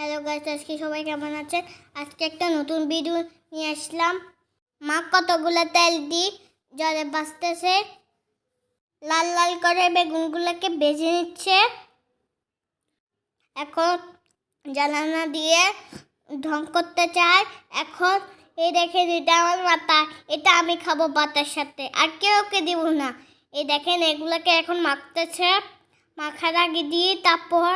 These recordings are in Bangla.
হ্যালো গাইস আজকে সবাই কেমন আছেন? আজকে একটা নতুন ভিডিও নিয়ে আসলাম। মা কতগুলো তেল দি জলে বাঁচতেছে লাল লাল করে বেগুনগুলোকে ভেজে নিচ্ছে। এখন জ্বালানা দিয়ে ঢং করতে চায়। এখন এই দেখেন, এটা আমার মাথা। এটা আমি খাব ভাতের সাথে। আর কেউ ওকে দিব না। এই দেখেন, এগুলোকে এখন মাখতেছে। মাখার আগে দিয়ে তারপর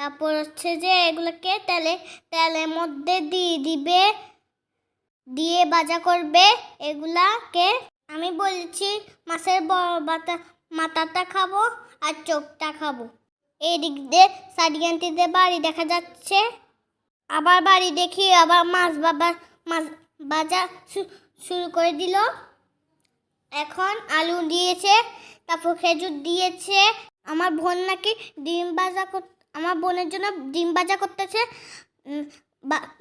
তারপর হচ্ছে যে এগুলোকে তেলে, তেলের মধ্যে দিয়ে দিবে, দিয়ে ভাজা করবে। এগুলাকে আমি বলছি মাছের মাথাটা খাব আর চোখটা খাব। এই দিক দিয়ে সারিয়ান্তিতে বাড়ি দেখা যাচ্ছে। আবার বাড়ি দেখি আবার মাছ বাবা, মাছ বাজা শুরু করে দিল। এখন আলু দিয়েছে, তারপর খেজুর দিয়েছে। আমার বোন নাকি ডিম ভাজা কর- আমার বোনের জন্য ডিম ভাজা করতেছে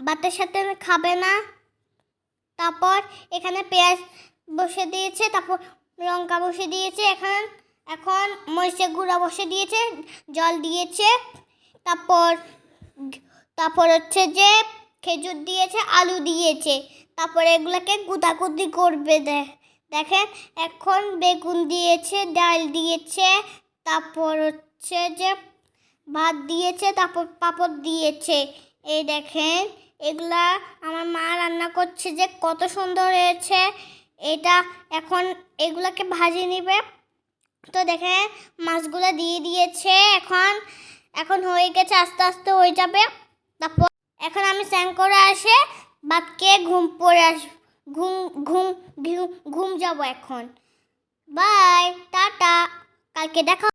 ভাতের সাথে খাবে না। তারপর এখানে পেঁয়াজ বসে দিয়েছে, তারপর লঙ্কা বসে দিয়েছে, এখন এখন মরিচের গুঁড়া বসে দিয়েছে, জল দিয়েছে, তারপর তারপর হচ্ছে যে খেজুর দিয়েছে, আলু দিয়েছে, তারপর এগুলোকে গুদাগুদি করবে দেখেন, এখন বেগুন দিয়েছে, ডাল দিয়েছে, তারপর হচ্ছে যে ভাত দিয়েছে, তারপর পাঁপড় দিয়েছে। এই দেখেন, এগুলা আমার মা রান্না করছে যে কত সুন্দর হয়েছে। এটা এখন এগুলাকে ভাজি নিবে। তো দেখেন, মাছগুলো দিয়ে দিয়েছে এখন। এখন হয়ে গেছে, আস্তে আস্তে হয়ে যাবে। তারপর এখন আমি স্যাং করে আসে বাদকে ঘুম পড়ে আস, ঘুম ঘুম ঘুম ঘুম যাব এখন। বাই, টাটা। কালকে দেখা